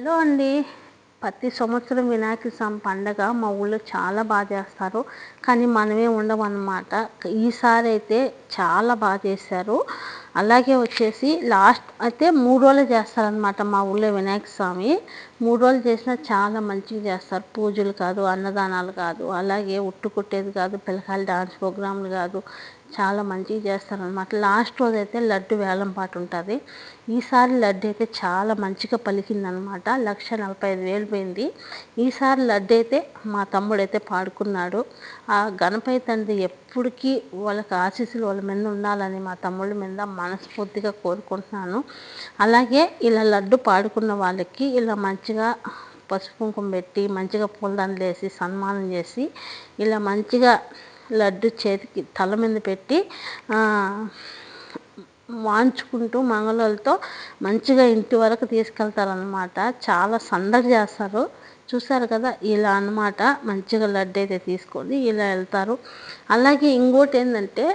Hello అండి ప్రతి సంవత్సరం వినాయక స్వామి పండగ మా ఊళ్ళో చాలా బాగా చేస్తారు. కానీ మనమే ఉండమన్నమాట. ఈసారి అయితే చాలా బాగా చేశారు. అలాగే వచ్చేసి లాస్ట్ అయితే మూడు రోజులు చేస్తారనమాట మా ఊళ్ళో వినాయక స్వామి. మూడు రోజులు చేసినా చాలా మంచిగా చేస్తారు. పూజలు కాదు అన్నదానాలు కాదు అలాగే ఉట్టు కొట్టేది కాదు పిల్లకాయలు డాన్స్ ప్రోగ్రాంలు కాదు చాలా మంచిగా చేస్తారనమాట లాస్ట్ రోజు అయితే లడ్డు వేలం పాట ఉంటుంది. ఈసారి లడ్డు అయితే చాలా మంచిగా పలికిందనమాట లక్ష నలభై ఐదు వేలు పోయింది. ఈసారి లడ్డు అయితే మా తమ్ముడు అయితే పాడుకున్నాడు. ఆ గణపతి తండ్రి ఎప్పటికీ వాళ్ళకి ఆశీస్సులు వాళ్ళ మీద ఉండాలని మా తమ్ముళ్ళ మీద మనస్ఫూర్తిగా కోరుకుంటున్నాను. అలాగే ఇలా లడ్డు పాడుకున్న వాళ్ళకి ఇలా మంచిగా పసుపు కుంకుమ పెట్టి మంచిగా పూలదండలు వేసి సన్మానం చేసి ఇలా మంచిగా లడ్డు చేతికి తల మీద పెట్టి వాంచుకుంటూ మంగళలతో మంచిగా ఇంటి వరకు తీసుకెళ్తారనమాట చాలా సందడి చేస్తారు. చూసారు కదా ఇలా అనమాట మంచిగా లడ్డు అయితే తీసుకొని ఇలా వెళ్తారు. అలాగే ఇంకోటి ఏంటంటే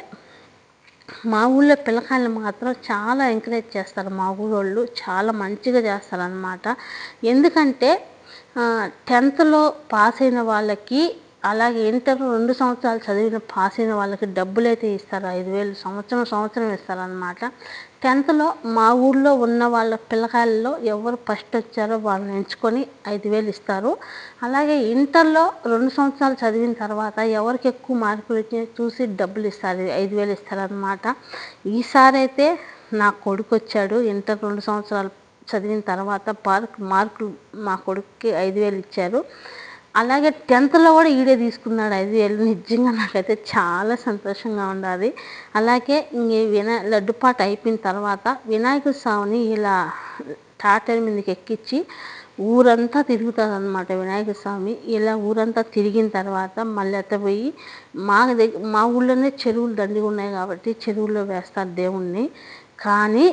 మా ఊళ్ళో పిల్లకాయలు మాత్రం చాలా ఎంకరేజ్ చేస్తారు. మా ఊరోళ్ళు చాలా మంచిగా చేస్తారనమాట ఎందుకంటే టెన్త్లో పాస్ అయిన వాళ్ళకి అలాగే ఇంటర్ రెండు సంవత్సరాలు చదివిన పాస్ అయిన వాళ్ళకి డబ్బులు అయితే ఇస్తారు? ఐదు వేలు సంవత్సరం సంవత్సరం ఇస్తారనమాట టెన్త్లో మా ఊళ్ళో ఉన్న వాళ్ళ పిల్లకాయల్లో ఎవరు ఫస్ట్ వచ్చారో వాళ్ళని ఎంచుకొని ఐదు వేలు ఇస్తారు. అలాగే ఇంటర్లో రెండు సంవత్సరాలు చదివిన తర్వాత ఎవరికి ఎక్కువ మార్కులు చూసి డబ్బులు ఇస్తారు ఐదు వేలు ఇస్తారనమాట ఈసారి అయితే నా కొడుకు వచ్చాడు. ఇంటర్ రెండు సంవత్సరాలు చదివిన తర్వాత పార్క్ మార్కులు మా కొడుకుకి ఐదు వేలు ఇచ్చారు. అలాగే టెన్త్లో కూడా ఈడే తీసుకున్నాడు ఐదు వేలు నిజంగా నాకైతే చాలా సంతోషంగా ఉండాలి అలాగే ఇంక వినా లడ్డుపాట అయిపోయిన తర్వాత వినాయక స్వామిని ఇలా టాటర్ మీదకి ఎక్కించి ఊరంతా తిరుగుతుంది అనమాట వినాయక స్వామి. ఇలా ఊరంతా తిరిగిన తర్వాత మళ్ళీ పోయి మా దగ్గర మా ఊళ్ళోనే చెరువులు దండిగా ఉన్నాయి కాబట్టి చెరువుల్లో వేస్తారు దేవుణ్ణి. కానీ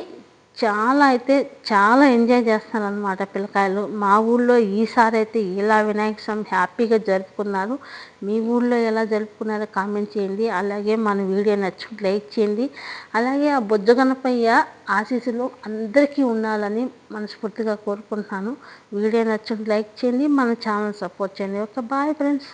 చాలా అయితే చాలా ఎంజాయ్ చేస్తారనమాట పిల్లకాయలు. మా ఊళ్ళో ఈసారి అయితే ఇలా వినాయక స్వామి హ్యాపీగా జరుపుకున్నారు. మీ ఊళ్ళో ఎలా జరుపుకున్నారో కామెంట్ చేయండి. అలాగే మన వీడియో నచ్చుకుంటే లైక్ చేయండి. అలాగే ఆ బొజ్జగనపయ్య ఆశీస్సులు అందరికీ ఉండాలని మనస్ఫూర్తిగా కోరుకుంటున్నాను. వీడియో నచ్చుకుంటే లైక్ చేయండి. మన ఛానల్ సపోర్ట్ చేయండి. Okay bye friends.